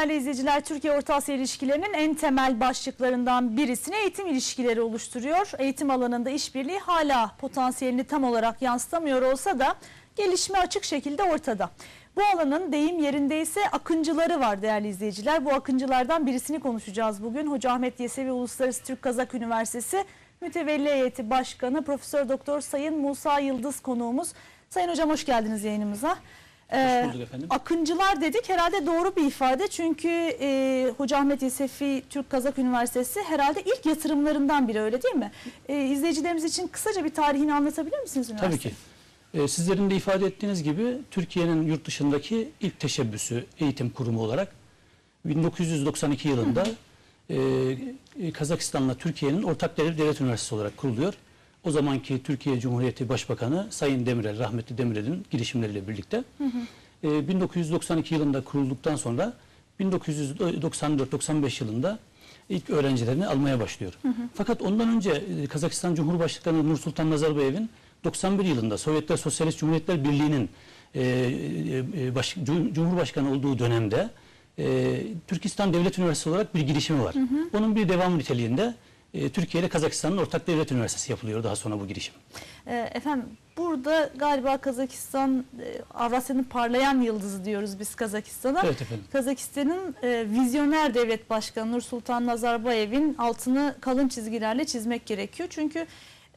Değerli izleyiciler, Türkiye Orta Asya ilişkilerinin en temel başlıklarından birisini eğitim ilişkileri oluşturuyor. Eğitim alanında işbirliği hala potansiyelini tam olarak yansıtamıyor olsa da gelişme açık şekilde ortada. Bu alanın deyim yerindeyse akıncıları var değerli izleyiciler. Bu akıncılardan birisini konuşacağız bugün. Hoca Ahmet Yesevi Uluslararası Türk Kazak Üniversitesi Mütevelli Heyeti Başkanı Profesör Doktor Sayın Musa Yıldız konuğumuz. Sayın hocam hoş geldiniz yayınımıza. Ee. Akıncılar dedik herhalde doğru bir ifade çünkü e, Hoca Ahmet Yesefi Türk Kazak Üniversitesi herhalde ilk yatırımlarından biri öyle değil mi? E, izleyicilerimiz için kısaca bir tarihini anlatabilir misiniz Tabii üniversitenin? ki. Ee, sizlerin de ifade ettiğiniz gibi Türkiye'nin yurt dışındaki ilk teşebbüsü eğitim kurumu olarak 1992 yılında e, e, Kazakistan'la Türkiye'nin ortak devlet, devlet üniversitesi olarak kuruluyor. O zamanki Türkiye Cumhuriyeti Başbakanı Sayın Demirel, rahmetli Demirel'in girişimleriyle birlikte e, 1992 yılında kurulduktan sonra 1994-95 yılında ilk öğrencilerini almaya başlıyor. Fakat ondan önce e, Kazakistan Cumhurbaşkanı Nursultan Nazarbayev'in 91 yılında Sovyetler Sosyalist Cumhuriyetler Birliği'nin e, e, e, baş- Cum- Cumhurbaşkanı olduğu dönemde e, Türkistan Devlet Üniversitesi olarak bir girişimi var. Onun bir devamı niteliğinde e, Türkiye ile Kazakistan'ın ortak devlet üniversitesi yapılıyor daha sonra bu girişim. E, efendim burada galiba Kazakistan e, Avrasya'nın parlayan yıldızı diyoruz biz Kazakistan'a. Evet efendim. Kazakistan'ın e, vizyoner devlet başkanı Nursultan Nazarbayev'in altını kalın çizgilerle çizmek gerekiyor. Çünkü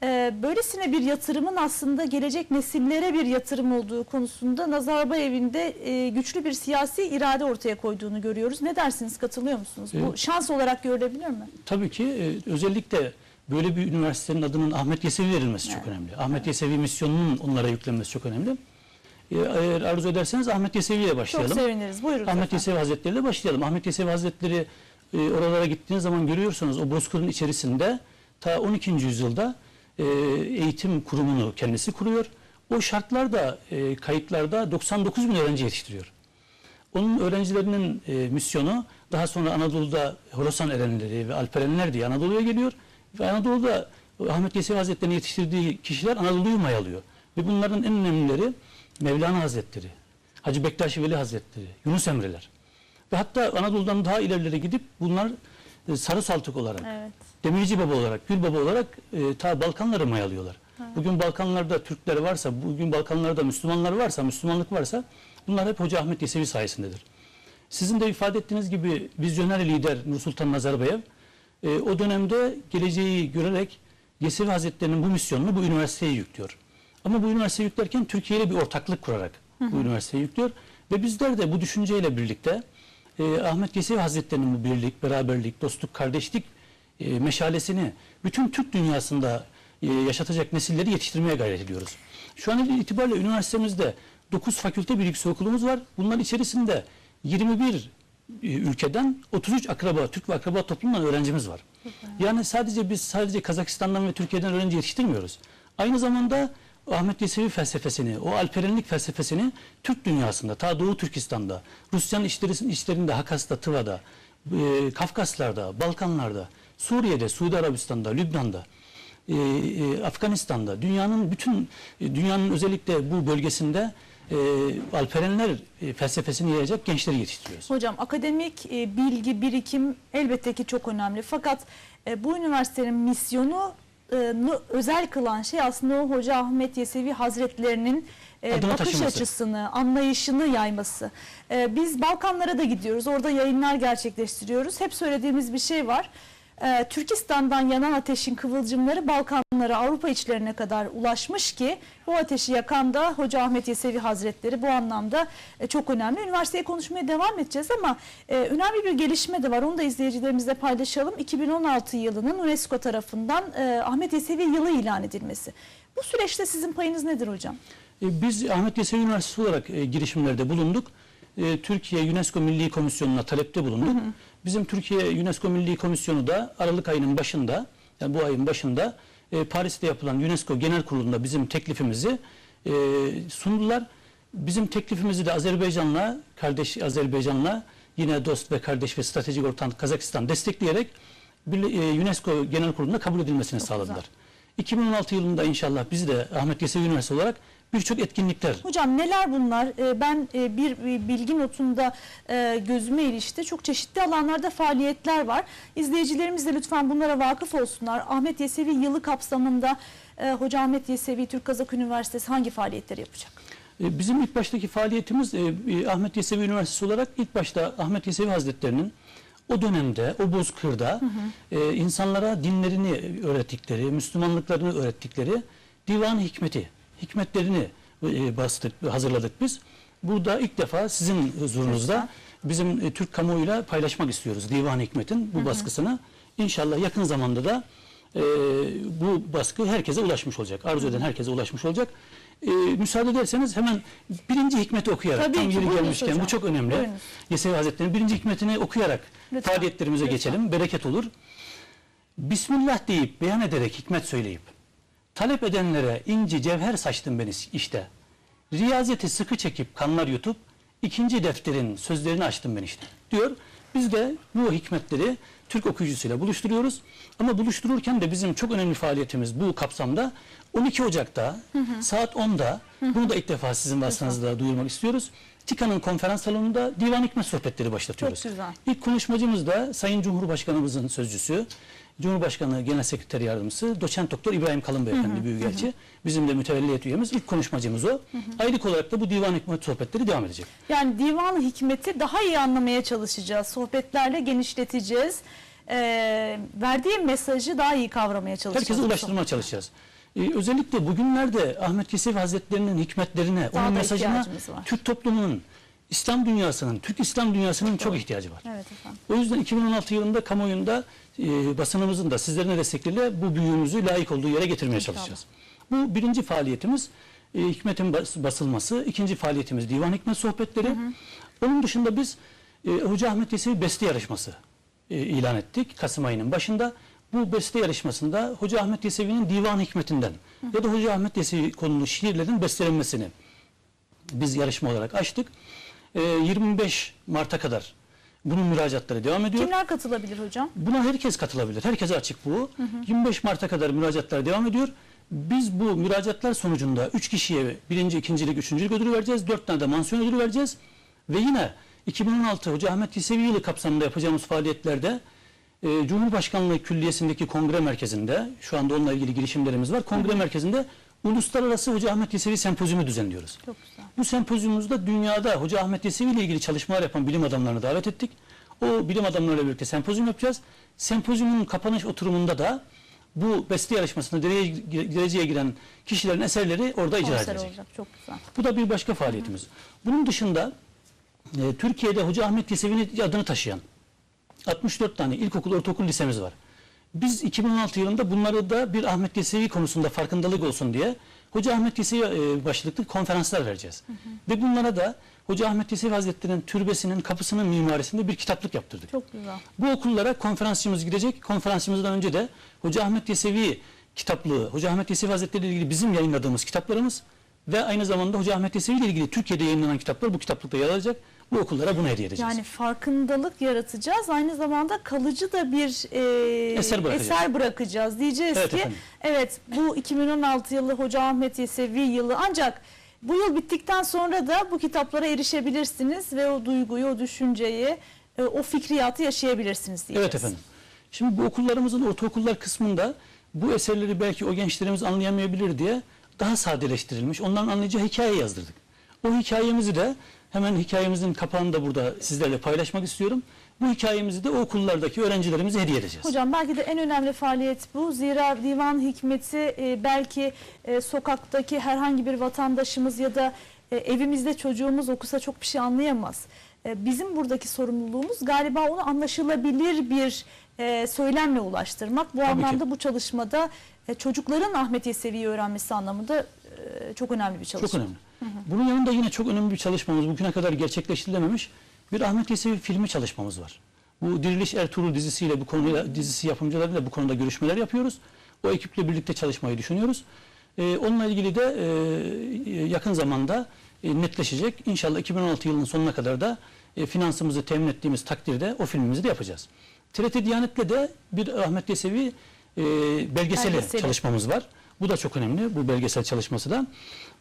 e, böylesine bir yatırımın aslında gelecek nesillere bir yatırım olduğu konusunda Nazarbayev'in de e, güçlü bir siyasi irade ortaya koyduğunu görüyoruz. Ne dersiniz? Katılıyor musunuz? Bu Evet. şans olarak görülebilir mi? Tabii ki e, özellikle böyle bir üniversitenin adının Ahmet Yesevi verilmesi çok önemli. Ahmet Yesevi misyonunun onlara yüklenmesi çok önemli. E, Eğer arzu ederseniz Ahmet Yesevi ile Çok başlayalım. seviniriz. Buyurun. Ahmet efendim. Yesevi Hazretleri ile başlayalım. Ahmet Yesevi Hazretleri e, oralara gittiğiniz zaman görüyorsunuz o bozkırın içerisinde ta 12. yüzyılda e, eğitim kurumunu kendisi kuruyor. O şartlarda e, kayıtlarda 99 bin öğrenci yetiştiriyor. Onun öğrencilerinin e, misyonu daha sonra Anadolu'da Horasan erenleri ve Alperenler diye Anadolu'ya geliyor. Ve Anadolu'da Ahmet Yesevi Hazretleri'nin yetiştirdiği kişiler Anadolu'yu mayalıyor. Ve bunların en önemlileri Mevlana Hazretleri, Hacı Bektaş Veli Hazretleri, Yunus Emre'ler. Ve hatta Anadolu'dan daha ilerilere gidip bunlar e, Sarı Saltık olarak, Evet. Demirci Baba olarak, Gül Baba olarak e, ta Balkanları mayalıyorlar. Bugün Balkanlarda Türkler varsa, bugün Balkanlarda Müslümanlar varsa, Müslümanlık varsa bunlar hep Hoca Ahmet Yesevi sayesindedir. Sizin de ifade ettiğiniz gibi vizyoner lider Nursultan Nazarbayev e, o dönemde geleceği görerek Yesevi Hazretleri'nin bu misyonunu bu üniversiteye yüklüyor. Ama bu üniversiteyi yüklerken Türkiye ile bir ortaklık kurarak bu üniversiteyi yüklüyor. Ve bizler de bu düşünceyle birlikte e, Ahmet Yesevi Hazretleri'nin bu birlik, beraberlik, dostluk, kardeşlik e, meşalesini bütün Türk dünyasında e, yaşatacak nesilleri yetiştirmeye gayret ediyoruz. Şu an itibariyle üniversitemizde 9 fakülte bir yüksekokulumuz var. Bunlar içerisinde 21 e, ülkeden 33 akraba, Türk ve akraba toplumundan öğrencimiz var. Yani sadece biz sadece Kazakistan'dan ve Türkiye'den öğrenci yetiştirmiyoruz. Aynı zamanda Ahmet Yesevi felsefesini, o alperenlik felsefesini Türk dünyasında, ta Doğu Türkistan'da, Rusya'nın işleri- işlerinde, Hakas'ta, Tıva'da, e, Kafkaslar'da, Balkanlar'da, Suriye'de, Suudi Arabistan'da, Lübnan'da, e, e, Afganistan'da, dünyanın bütün e, dünyanın özellikle bu bölgesinde e, alperenler e, felsefesini yayacak gençleri yetiştiriyoruz. Hocam akademik e, bilgi, birikim elbette ki çok önemli. Fakat e, bu üniversitenin misyonu nu- özel kılan şey aslında o Hoca Ahmet Yesevi Hazretlerinin e, Adını bakış taşıması. açısını, anlayışını yayması. E, biz Balkanlara da gidiyoruz. Orada yayınlar gerçekleştiriyoruz. Hep söylediğimiz bir şey var. E, Türkistan'dan yanan ateşin kıvılcımları Balkanlara, Avrupa içlerine kadar ulaşmış ki bu ateşi yakan da Hoca Ahmet Yesevi Hazretleri bu anlamda e, çok önemli. Üniversiteye konuşmaya devam edeceğiz ama e, önemli bir gelişme de var. Onu da izleyicilerimizle paylaşalım. 2016 yılının UNESCO tarafından e, Ahmet Yesevi yılı ilan edilmesi. Bu süreçte sizin payınız nedir hocam? E, Biz Ahmet Yesevi Üniversitesi olarak e, girişimlerde bulunduk. E, Türkiye UNESCO Milli Komisyonu'na talepte bulunduk. Bizim Türkiye UNESCO Milli Komisyonu da Aralık ayının başında, yani bu ayın başında e, Paris'te yapılan UNESCO Genel Kurulu'nda bizim teklifimizi e, sundular. Bizim teklifimizi de Azerbaycan'la, kardeş Azerbaycan'la yine dost ve kardeş ve stratejik ortak Kazakistan destekleyerek bir- e, UNESCO Genel Kurulu'nda kabul edilmesini sağladılar. 2016 yılında inşallah biz de Ahmet Yesevi Üniversitesi olarak birçok etkinlikler. Hocam neler bunlar? Ee, Ben e, bir bir bilgi notunda e, gözüme ilişti. Çok çeşitli alanlarda faaliyetler var. İzleyicilerimiz de lütfen bunlara vakıf olsunlar. Ahmet Yesevi yılı kapsamında e, Hoca Ahmet Yesevi Türk Kazak Üniversitesi hangi faaliyetleri yapacak? E, Bizim ilk baştaki faaliyetimiz e, e, Ahmet Yesevi Üniversitesi olarak ilk başta Ahmet Yesevi Hazretleri'nin o dönemde, o bozkırda e, insanlara dinlerini öğrettikleri, Müslümanlıklarını öğrettikleri divan hikmeti, hikmetlerini e, bastık, hazırladık biz. Burada ilk defa sizin huzurunuzda bizim e, Türk kamuoyuyla paylaşmak istiyoruz divan hikmetin bu baskısını. İnşallah yakın zamanda da e, bu baskı herkese ulaşmış olacak. Arzu eden herkese ulaşmış olacak. E, müsaade ederseniz hemen birinci hikmeti okuyarak Tabii tam ki, yeri gelmişken hocam. bu çok önemli. Yesevi Hazretleri'nin birinci hikmetini okuyarak Lütfen. faaliyetlerimize Lütfen. geçelim. Bereket olur. Bismillah deyip beyan ederek hikmet söyleyip talep edenlere inci cevher saçtım ben işte. Riyazeti sıkı çekip kanlar yutup ikinci defterin sözlerini açtım ben işte diyor. Biz de bu hikmetleri Türk okuyucusuyla buluşturuyoruz. Ama buluştururken de bizim çok önemli faaliyetimiz bu kapsamda 12 Ocak'ta saat 10'da bunu da ilk defa sizin vasıtanızda duyurmak istiyoruz. TİKA'nın konferans salonunda divan hikmet sohbetleri başlatıyoruz. Çok güzel. İlk konuşmacımız da Sayın Cumhurbaşkanımızın sözcüsü, Cumhurbaşkanı Genel Sekreter Yardımcısı Doçent Doktor İbrahim Kalın Beyefendi Büyükelçi. Bizim de mütevelliyet üyemiz. İlk konuşmacımız o. Aylık olarak da bu divan hikmet sohbetleri devam edecek. Yani divan hikmeti daha iyi anlamaya çalışacağız. Sohbetlerle genişleteceğiz. Ee, verdiği mesajı daha iyi kavramaya çalışacağız. Herkese ulaştırmaya çalışacağız. Ee, özellikle bugünlerde Ahmet Yesevi Hazretleri'nin hikmetlerine, Daha onun da mesajına var. Türk toplumunun, İslam dünyasının, Türk İslam dünyasının çok ihtiyacı var. Evet efendim. O yüzden 2016 yılında kamuoyunda e, basınımızın da sizlerin de destekleriyle bu büyüğümüzü layık olduğu yere getirmeye İnşallah. çalışacağız. Bu birinci faaliyetimiz e, hikmetin bas- basılması. ikinci faaliyetimiz divan hikmet sohbetleri. Onun dışında biz e, Hoca Ahmet Yesevi beste yarışması e, ilan ettik Kasım ayının başında. Bu beste yarışmasında Hoca Ahmet Yesevi'nin divan hikmetinden ya da Hoca Ahmet Yesevi konulu şiirlerin bestelenmesini biz yarışma olarak açtık. E, 25 Mart'a kadar bunun müracaatları devam ediyor. Kimler katılabilir hocam? Buna herkes katılabilir. Herkese açık bu. 25 Mart'a kadar müracaatlar devam ediyor. Biz bu müracaatlar sonucunda 3 kişiye birinci, ikincilik, üçüncülük ödülü vereceğiz. 4 tane de mansiyon ödülü vereceğiz. Ve yine 2016 Hoca Ahmet Yesevi yılı kapsamında yapacağımız faaliyetlerde e, Cumhurbaşkanlığı Külliyesi'ndeki kongre merkezinde, şu anda onunla ilgili girişimlerimiz var. Kongre merkezinde Uluslararası Hoca Ahmet Yesevi Sempozyumu düzenliyoruz. Çok güzel. Bu sempozyumumuzda dünyada Hoca Ahmet Yesevi ile ilgili çalışmalar yapan bilim adamlarını davet ettik. O bilim adamlarıyla birlikte sempozyum yapacağız. Sempozyumun kapanış oturumunda da bu beste yarışmasında dereceye, giren kişilerin eserleri orada icra Konser edilecek. olacak. Çok güzel. Bu da bir başka faaliyetimiz. Bunun dışında e, Türkiye'de Hoca Ahmet Yesevi'nin adını taşıyan 64 tane ilkokul, ortaokul lisemiz var. Biz 2016 yılında bunları da bir Ahmet Yesevi konusunda farkındalık olsun diye Hoca Ahmet Yesevi e, başlıklı konferanslar vereceğiz. Ve bunlara da Hoca Ahmet Yesevi Hazretleri'nin türbesinin kapısının mimarisinde bir kitaplık yaptırdık. Çok güzel. Bu okullara konferansçımız gidecek. Konferansçımızdan önce de Hoca Ahmet Yesevi kitaplığı, Hoca Ahmet Yesevi Hazretleri ile ilgili bizim yayınladığımız kitaplarımız ve aynı zamanda Hoca Ahmet Yesevi ile ilgili Türkiye'de yayınlanan kitaplar bu kitaplıkta yer alacak. Bu okullara bunu hediye edeceğiz. Yani farkındalık yaratacağız. Aynı zamanda kalıcı da bir e, Eser bırakacağız. eser bırakacağız. Diyeceğiz Evet ki efendim. evet bu 2016 yılı Hoca Ahmet Yesevi yılı ancak bu yıl bittikten sonra da bu kitaplara erişebilirsiniz ve o duyguyu, o düşünceyi, e, o fikriyatı yaşayabilirsiniz diyeceğiz. Evet efendim. Şimdi bu okullarımızın ortaokullar kısmında bu eserleri belki o gençlerimiz anlayamayabilir diye daha sadeleştirilmiş, onların anlayacağı hikaye yazdırdık. O hikayemizi de hemen hikayemizin kapağını da burada sizlerle paylaşmak istiyorum. Bu hikayemizi de o okullardaki öğrencilerimize hediye edeceğiz. Hocam belki de en önemli faaliyet bu. Zira divan hikmeti e, belki e, sokaktaki herhangi bir vatandaşımız ya da e, evimizde çocuğumuz okusa çok bir şey anlayamaz. E, bizim buradaki sorumluluğumuz galiba onu anlaşılabilir bir e, söylemle ulaştırmak. Bu Tabii ki. anlamda bu çalışmada e, çocukların Ahmet Yesevi'yi öğrenmesi anlamında çok önemli bir çalışma. Çok önemli. Bunun yanında yine çok önemli bir çalışmamız, bugüne kadar gerçekleştirilememiş bir Ahmet Yesevi filmi çalışmamız var. Bu Diriliş Ertuğrul dizisiyle bu konuyla dizisi yapımcılarıyla bu konuda görüşmeler yapıyoruz. O ekiple birlikte çalışmayı düşünüyoruz. Ee, onunla ilgili de e, yakın zamanda e, netleşecek. İnşallah 2016 yılının sonuna kadar da e, finansımızı temin ettiğimiz takdirde o filmimizi de yapacağız. TRT Diyanet'le de bir Ahmet Yesevi e, belgeseli, Belgeseli. çalışmamız var. Bu da çok önemli bu belgesel çalışması da.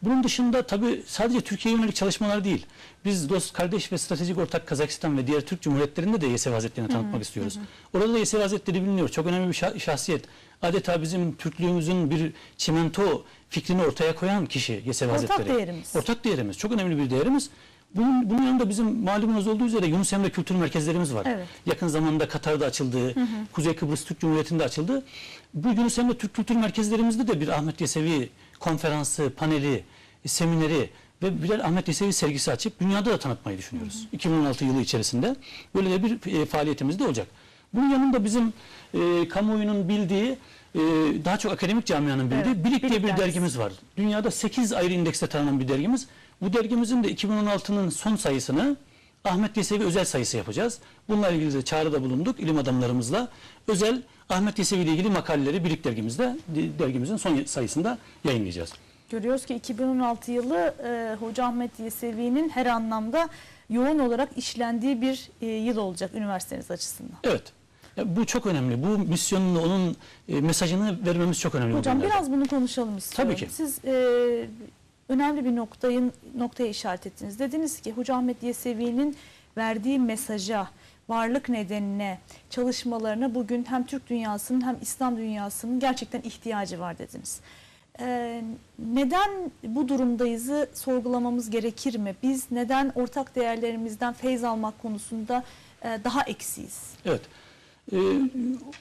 Bunun dışında tabii sadece Türkiye'ye yönelik çalışmalar değil. Biz dost, kardeş ve stratejik ortak Kazakistan ve diğer Türk Cumhuriyetlerinde de Yesevi Hazretleri'ni tanıtmak istiyoruz. Orada da Yesevi Hazretleri biliniyor. Çok önemli bir şah- şahsiyet. Adeta bizim Türklüğümüzün bir çimento fikrini ortaya koyan kişi Yesevi Ortak Hazretleri. değerimiz. Ortak değerimiz. Çok önemli bir değerimiz. Bunun, bunun yanında bizim malumunuz olduğu üzere Yunus Emre Kültür Merkezlerimiz var. Evet. Yakın zamanda Katar'da açıldı, Kuzey Kıbrıs Türk Cumhuriyeti'nde açıldı. Bu Yunus Emre Türk Kültür Merkezlerimizde de bir Ahmet Yesevi konferansı, paneli, semineri ve birer Ahmet Yesevi sergisi açıp dünyada da tanıtmayı düşünüyoruz. 2016 yılı içerisinde böyle de bir e, faaliyetimiz de olacak. Bunun yanında bizim e, kamuoyunun bildiği, e, daha çok akademik camianın bildiği Evet, Bilik diye bir dergisi. dergimiz var. Dünyada 8 ayrı indekste tanınan bir dergimiz. Bu dergimizin de 2016'nın son sayısını Ahmet Yesevi özel sayısı yapacağız. Bununla ilgili de çağrıda bulunduk ilim adamlarımızla. Özel Ahmet Yesevi ile ilgili makaleleri Bilik dergimizde, dergimizin son sayısında yayınlayacağız. Görüyoruz ki 2016 yılı e, Hoca Ahmet Yesevi'nin her anlamda yoğun olarak işlendiği bir e, yıl olacak üniversiteniz açısından. Evet. Ya bu çok önemli. Bu misyonunu, onun e, mesajını vermemiz çok önemli. Hocam biraz bunu konuşalım istiyorum. Tabii ki. Siz e, önemli bir noktayı noktaya işaret ettiniz. Dediniz ki Hoca Ahmet Yesevi'nin verdiği mesaja, varlık nedenine, çalışmalarına bugün hem Türk dünyasının hem İslam dünyasının gerçekten ihtiyacı var dediniz. E, neden bu durumdayızı sorgulamamız gerekir mi? Biz neden ortak değerlerimizden feyz almak konusunda e, daha eksiyiz? Evet. Ee,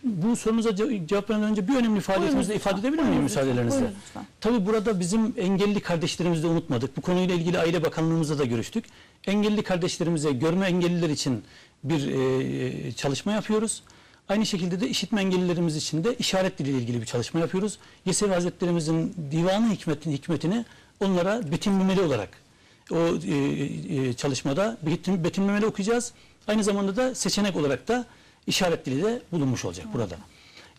bu sorunuza ce- cevap vermeden önce bir önemli faaliyetimizi ifade edebilir miyim Buyurun müsaadelerinizle? Buyurun. Tabii burada bizim engelli kardeşlerimizi de unutmadık. Bu konuyla ilgili Aile Bakanlığımızla da görüştük. Engelli kardeşlerimize, görme engelliler için bir e, çalışma yapıyoruz. Aynı şekilde de işitme engellilerimiz için de işaret diliyle ilgili bir çalışma yapıyoruz. Yesevi Hazretlerimizin divanı hikmetini, hikmetini onlara betimlemeli olarak o e, e, çalışmada betim, betimlemeli okuyacağız. Aynı zamanda da seçenek olarak da işaret dili de bulunmuş olacak burada.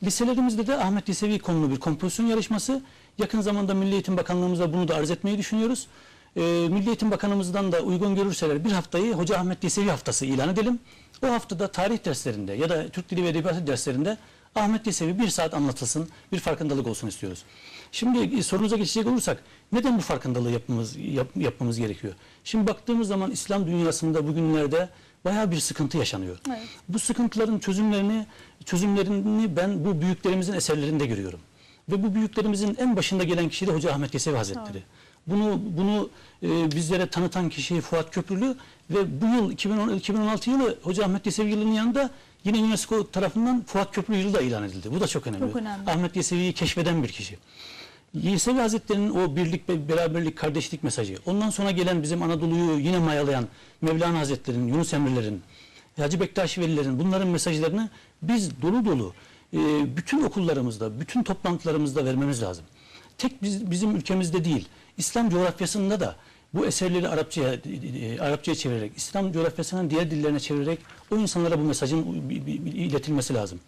Liselerimizde de Ahmet Yesevi konulu bir kompozisyon yarışması. Yakın zamanda Milli Eğitim Bakanlığımıza bunu da arz etmeyi düşünüyoruz. Ee, Milli Eğitim Bakanımızdan da uygun görürseler bir haftayı Hoca Ahmet Yesevi haftası ilan edelim. O haftada tarih derslerinde ya da Türk Dili ve Edebiyatı derslerinde Ahmet Yesevi bir saat anlatılsın, bir farkındalık olsun istiyoruz. Şimdi e, sorunuza geçecek olursak neden bu farkındalığı yapmamız, yap- yapmamız gerekiyor? Şimdi baktığımız zaman İslam dünyasında bugünlerde bayağı bir sıkıntı yaşanıyor. Evet. Bu sıkıntıların çözümlerini çözümlerini ben bu büyüklerimizin eserlerinde görüyorum. Ve bu büyüklerimizin en başında gelen kişi de Hoca Ahmet Yesevi Hazretleri. Bunu bunu e, bizlere tanıtan kişi Fuat Köprülü ve bu yıl 2010, 2016 yılı Hoca Ahmet Yesevi yılının yanında yine UNESCO tarafından Fuat Köprülü yılı da ilan edildi. Bu da çok önemli. Çok önemli. Ahmet Yesevi'yi keşfeden bir kişi. Yesevi Hazretleri'nin o birlik ve beraberlik, kardeşlik mesajı. Ondan sonra gelen bizim Anadolu'yu yine mayalayan Mevlana Hazretleri'nin, Yunus Emre'lerin, Hacı Bektaş Velilerin bunların mesajlarını biz dolu dolu e, bütün okullarımızda, bütün toplantılarımızda vermemiz lazım. Tek biz, bizim ülkemizde değil, İslam coğrafyasında da bu eserleri Arapçaya, e, Arapçaya çevirerek, İslam coğrafyasının diğer dillerine çevirerek o insanlara bu mesajın iletilmesi lazım.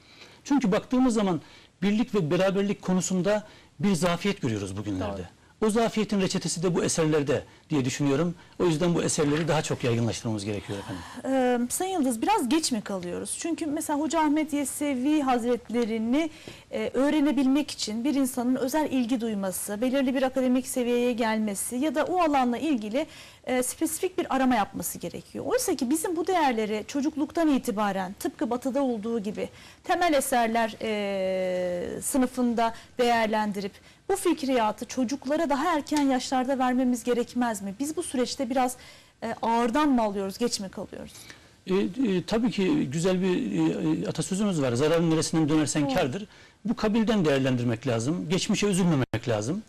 Çünkü baktığımız zaman birlik ve beraberlik konusunda bir zafiyet görüyoruz bugünlerde. O zafiyetin reçetesi de bu eserlerde diye düşünüyorum. O yüzden bu eserleri daha çok yaygınlaştırmamız gerekiyor efendim. Ee, Sayın Yıldız biraz geç mi kalıyoruz? Çünkü mesela Hoca Ahmet Yesevi Hazretlerini e, öğrenebilmek için bir insanın özel ilgi duyması, belirli bir akademik seviyeye gelmesi ya da o alanla ilgili e, spesifik bir arama yapması gerekiyor. Oysa ki bizim bu değerleri çocukluktan itibaren tıpkı batıda olduğu gibi temel eserler e, sınıfında değerlendirip bu fikriyatı çocuklara daha erken yaşlarda vermemiz gerekmez mi? Biz bu süreçte biraz e, ağırdan mı alıyoruz, geç mi kalıyoruz? E, e, tabii ki güzel bir e, atasözümüz var. Zararın neresinden dönersen Evet. kârdır. Bu kabilden değerlendirmek lazım. Geçmişe üzülmemek lazım.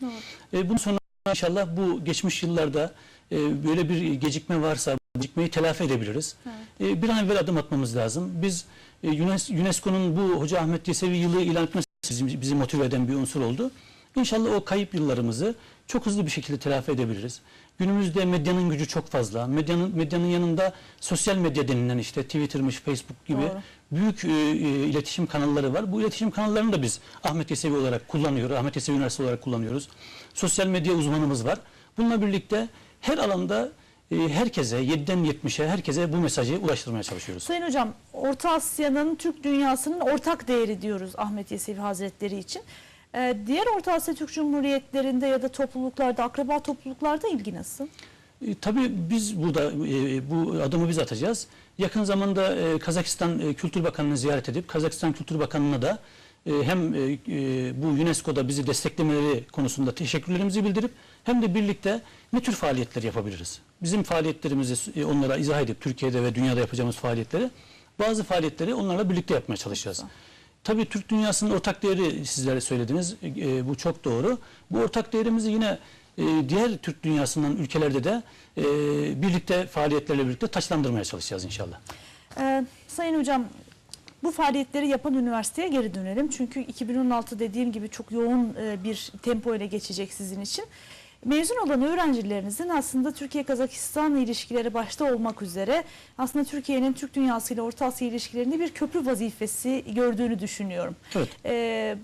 E, bunun sonra inşallah bu geçmiş yıllarda e, böyle bir gecikme varsa gecikmeyi telafi edebiliriz. E, bir an evvel adım atmamız lazım. Biz e, Unes- UNESCO'nun bu Hoca Ahmet Yesevi yılı ilan etmesi bizi, bizi motive eden bir unsur oldu. İnşallah o kayıp yıllarımızı çok hızlı bir şekilde telafi edebiliriz. Günümüzde medyanın gücü çok fazla. Medyanın, medyanın yanında sosyal medya denilen işte Twitter'mış, Facebook gibi Doğru. büyük e, e, iletişim kanalları var. Bu iletişim kanallarını da biz Ahmet Yesevi olarak kullanıyoruz. Ahmet Yesevi Üniversitesi olarak kullanıyoruz. Sosyal medya uzmanımız var. Bununla birlikte her alanda e, herkese 7'den 70'e herkese bu mesajı ulaştırmaya çalışıyoruz. Sayın Hocam, Orta Asya'nın, Türk dünyasının ortak değeri diyoruz Ahmet Yesevi Hazretleri için. E, diğer Orta Asya Türk Cumhuriyetlerinde ya da topluluklarda, akraba topluluklarda ilgi nasıl? E, tabii biz burada e, bu adımı biz atacağız. Yakın zamanda e, Kazakistan e, Kültür Bakanı'nı ziyaret edip Kazakistan Kültür Bakanı'na da e, hem e, e, bu UNESCO'da bizi desteklemeleri konusunda teşekkürlerimizi bildirip hem de birlikte ne tür faaliyetler yapabiliriz? Bizim faaliyetlerimizi e, onlara izah edip Türkiye'de ve dünyada yapacağımız faaliyetleri bazı faaliyetleri onlarla birlikte yapmaya çalışacağız. Tabii Türk dünyasının ortak değeri sizlere söylediniz. E, bu çok doğru. Bu ortak değerimizi yine e, diğer Türk dünyasından ülkelerde de e, birlikte faaliyetlerle birlikte taçlandırmaya çalışacağız inşallah. Ee, Sayın Hocam bu faaliyetleri yapan üniversiteye geri dönelim. Çünkü 2016 dediğim gibi çok yoğun e, bir tempo ile geçecek sizin için. Mezun olan öğrencilerinizin aslında Türkiye-Kazakistan ilişkileri başta olmak üzere aslında Türkiye'nin Türk dünyası ile Orta Asya ilişkilerinde bir köprü vazifesi gördüğünü düşünüyorum. Evet. Ee,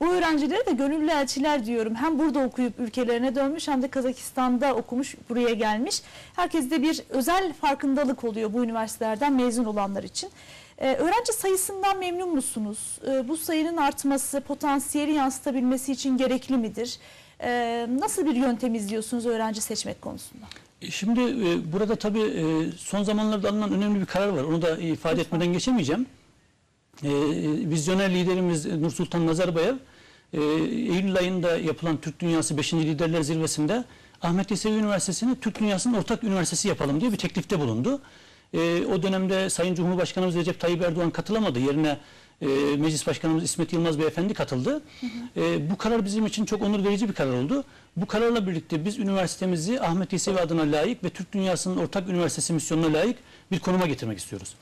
bu öğrencilere de gönüllü elçiler diyorum. Hem burada okuyup ülkelerine dönmüş hem de Kazakistan'da okumuş buraya gelmiş. Herkeste bir özel farkındalık oluyor bu üniversitelerden mezun olanlar için. Ee, öğrenci sayısından memnun musunuz? Ee, bu sayının artması, potansiyeli yansıtabilmesi için gerekli midir? Ee, nasıl bir yöntem izliyorsunuz öğrenci seçmek konusunda? E, Şimdi e, burada tabii e, son zamanlarda alınan önemli bir karar var. Onu da ifade Lütfen. etmeden geçemeyeceğim. E, vizyoner liderimiz Nursultan Nazarbayev e, Eylül ayında yapılan Türk Dünyası 5. Liderler Zirvesi'nde Ahmet Yesevi Üniversitesi'ni Türk Dünyası'nın ortak üniversitesi yapalım diye bir teklifte bulundu. E, o dönemde Sayın Cumhurbaşkanımız Recep Tayyip Erdoğan katılamadı. Yerine e, Meclis Başkanımız İsmet Yılmaz Beyefendi katıldı. E, bu karar bizim için çok onur verici bir karar oldu. Bu kararla birlikte biz üniversitemizi Ahmet Yesevi adına layık ve Türk Dünyası'nın ortak üniversitesi misyonuna layık bir konuma getirmek istiyoruz.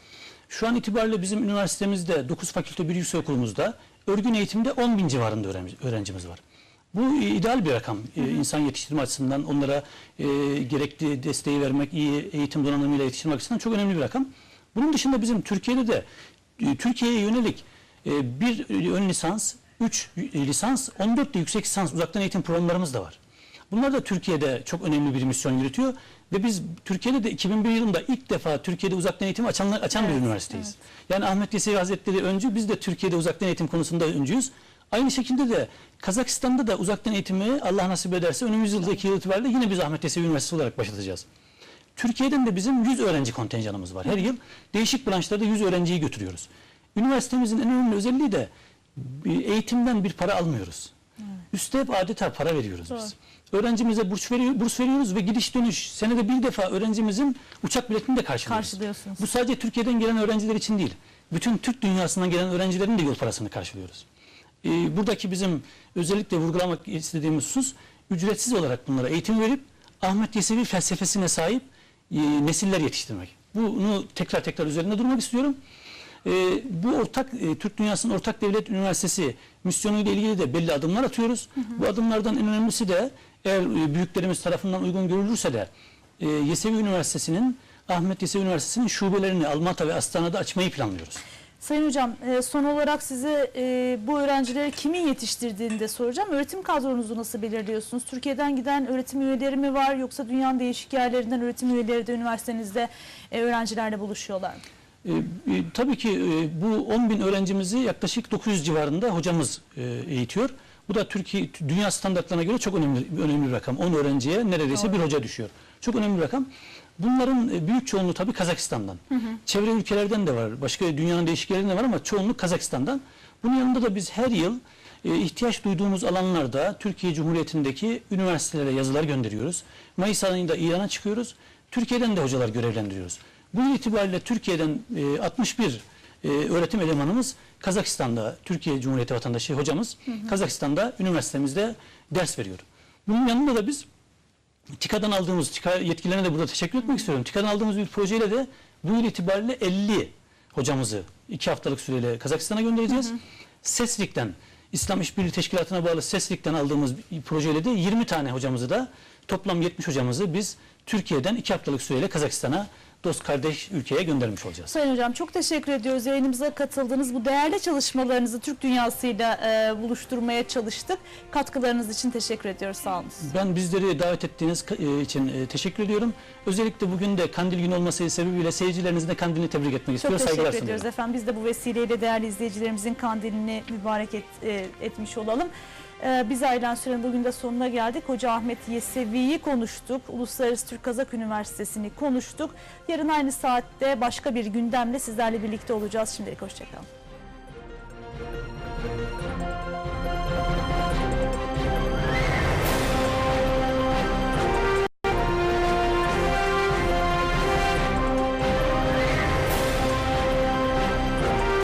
Şu an itibariyle bizim üniversitemizde 9 fakülte bir yüksekokulumuzda örgün eğitimde 10 bin civarında öğrenci- öğrencimiz var. Bu ideal bir rakam. E, insan yetiştirme açısından onlara e, gerekli desteği vermek, iyi eğitim donanımıyla yetiştirmek açısından çok önemli bir rakam. Bunun dışında bizim Türkiye'de de Türkiye'ye yönelik e, bir ön lisans, 3 lisans, 14 de yüksek lisans uzaktan eğitim programlarımız da var. Bunlar da Türkiye'de çok önemli bir misyon yürütüyor ve biz Türkiye'de de 2001 yılında ilk defa Türkiye'de uzaktan eğitim açan bir Evet, üniversiteyiz. Yani Ahmet Yesevi Hazretleri öncü, biz de Türkiye'de uzaktan eğitim konusunda öncüyüz. Aynı şekilde de Kazakistan'da da uzaktan eğitimi Allah nasip ederse önümüz yılda iki yıl itibariyle yine biz Ahmet Yesevi Üniversitesi olarak başlatacağız. Türkiye'den de bizim 100 öğrenci kontenjanımız var. Her yıl değişik branşlarda 100 öğrenciyi götürüyoruz. Üniversitemizin en önemli özelliği de eğitimden bir para almıyoruz. Üste hep adeta para veriyoruz Doğru. biz. Öğrencimize burs, veriyor, burs veriyoruz ve gidiş dönüş senede bir defa öğrencimizin uçak biletini de karşılıyoruz. Karşılıyorsunuz. Bu sadece Türkiye'den gelen öğrenciler için değil. Bütün Türk dünyasından gelen öğrencilerin de yol parasını karşılıyoruz. Ee, buradaki bizim özellikle vurgulamak istediğimiz husus ücretsiz olarak bunlara eğitim verip Ahmet Yesevi felsefesine sahip e, nesiller yetiştirmek. Bunu tekrar tekrar üzerinde durmak istiyorum. Ee, bu ortak e, Türk Dünyası'nın ortak devlet üniversitesi misyonu ile ilgili de belli adımlar atıyoruz. Bu adımlardan en önemlisi de eğer e, büyüklerimiz tarafından uygun görülürse de e, Yesevi Üniversitesi'nin Ahmet Yesevi Üniversitesi'nin şubelerini Almata ve Astana'da açmayı planlıyoruz. Sayın Hocam e, son olarak size e, bu öğrencileri kimin yetiştirdiğini de soracağım. Öğretim kadronuzu nasıl belirliyorsunuz? Türkiye'den giden öğretim üyeleri mi var yoksa dünyanın değişik yerlerinden öğretim üyeleri de üniversitenizde e, öğrencilerle buluşuyorlar mı? E, e, tabii ki e, bu 10 bin öğrencimizi yaklaşık 900 civarında hocamız e, eğitiyor. Bu da Türkiye dünya standartlarına göre çok önemli önemli bir rakam. 10 öğrenciye neredeyse Doğru. bir hoca düşüyor. Çok önemli bir rakam. Bunların e, büyük çoğunluğu tabii Kazakistan'dan. Çevre ülkelerden de var. Başka dünyanın değişik yerlerinde var ama çoğunluk Kazakistan'dan. Bunun yanında da biz her yıl e, ihtiyaç duyduğumuz alanlarda Türkiye Cumhuriyeti'ndeki üniversitelere yazılar gönderiyoruz. Mayıs ayında İran'a çıkıyoruz. Türkiye'den de hocalar görevlendiriyoruz. Bu itibariyle Türkiye'den e, 61 e, öğretim elemanımız Kazakistan'da, Türkiye Cumhuriyeti vatandaşı hocamız Kazakistan'da üniversitemizde ders veriyor. Bunun yanında da biz TİKA'dan aldığımız, TİKA yetkililerine de burada teşekkür etmek istiyorum. TİKA'dan aldığımız bir projeyle de bu yıl itibariyle 50 hocamızı iki haftalık süreyle Kazakistan'a göndereceğiz. SESRİK'ten, İslam İşbirliği Teşkilatı'na bağlı SESRİK'ten aldığımız bir projeyle de 20 tane hocamızı da toplam 70 hocamızı biz Türkiye'den iki haftalık süreyle Kazakistan'a dost kardeş ülkeye göndermiş olacağız. Sayın Hocam çok teşekkür ediyoruz. Yayınımıza katıldığınız bu değerli çalışmalarınızı Türk dünyasıyla e, buluşturmaya çalıştık. Katkılarınız için teşekkür ediyoruz. Sağ olun. Ben bizleri davet ettiğiniz e, için e, teşekkür ediyorum. Özellikle bugün de Kandil Günü olması sebebiyle seyircilerinizin de kandilini tebrik etmek Çok istiyor. teşekkür ediyoruz efendim. Biz de bu vesileyle değerli izleyicilerimizin kandilini mübarek et- e, etmiş olalım. Ee, Biz ayrılan sürenin bugün de sonuna geldik. Hoca Ahmet Yesevi'yi konuştuk. Uluslararası Türk Kazak Üniversitesi'ni konuştuk. Yarın aynı saatte başka bir gündemle sizlerle birlikte olacağız. Şimdilik hoşçakalın.